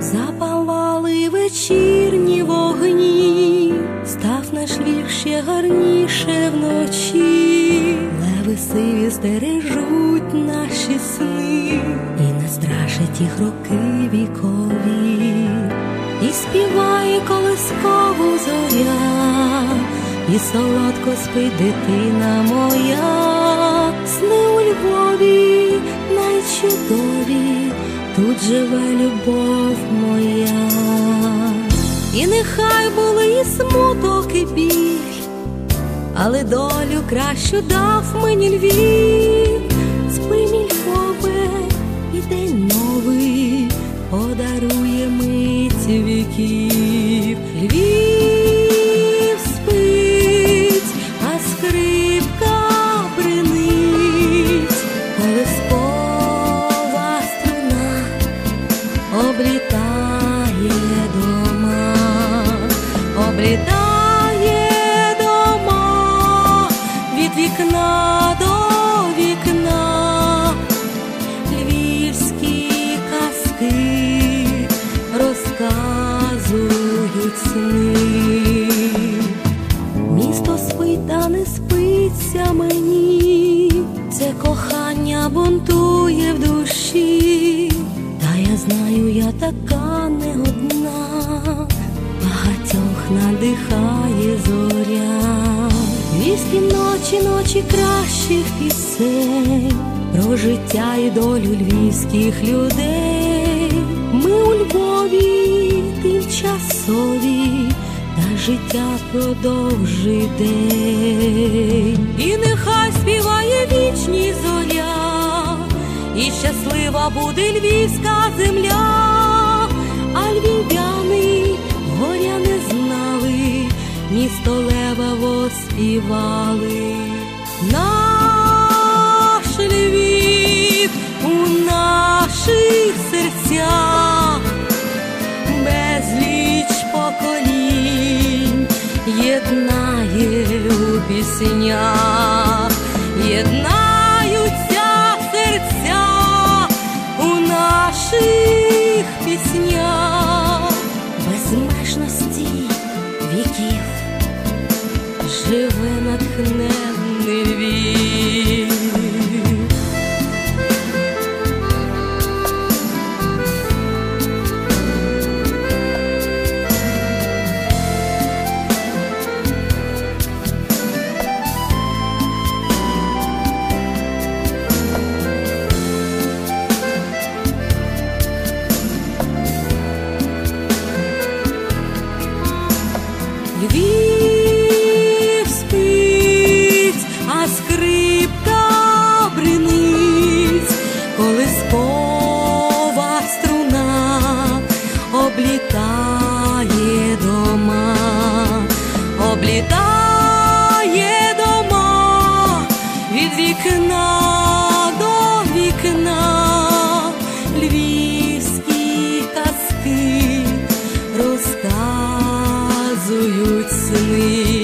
запалали вечірні вогні, став наш ліг ще гарніше вночі, леви сиві стережуть наші сни, і не страшать їх роки вікові, і співає колискову зоря, і солодко спить дитина моя, сни у Львові найчудові тут живе любов моя. І нехай були і смуток, і біль, але долю кращу дав мені Львів, спи, мій Львове, і день новий подарує мить віків. Львів спиться мені, це кохання бунтує в душі, та я знаю, я така не одна, багатьох надихає зоря, Львівські ночі, ночі кращих пісень, про життя і долю львівських людей. Ми у Львові тимчасові, та життя продовжий день. І нехай співає вічні зоря, і щаслива буде львівська земля, а львів'яни горя не знали, місто левово співали. Піснях, єднаються серця у наших піснях, безмежності віків живе натхненний Львів. Скрипка бринить, колискова струна облітає дома, облітає дома від вікна до вікна, львівські казки розказують сни.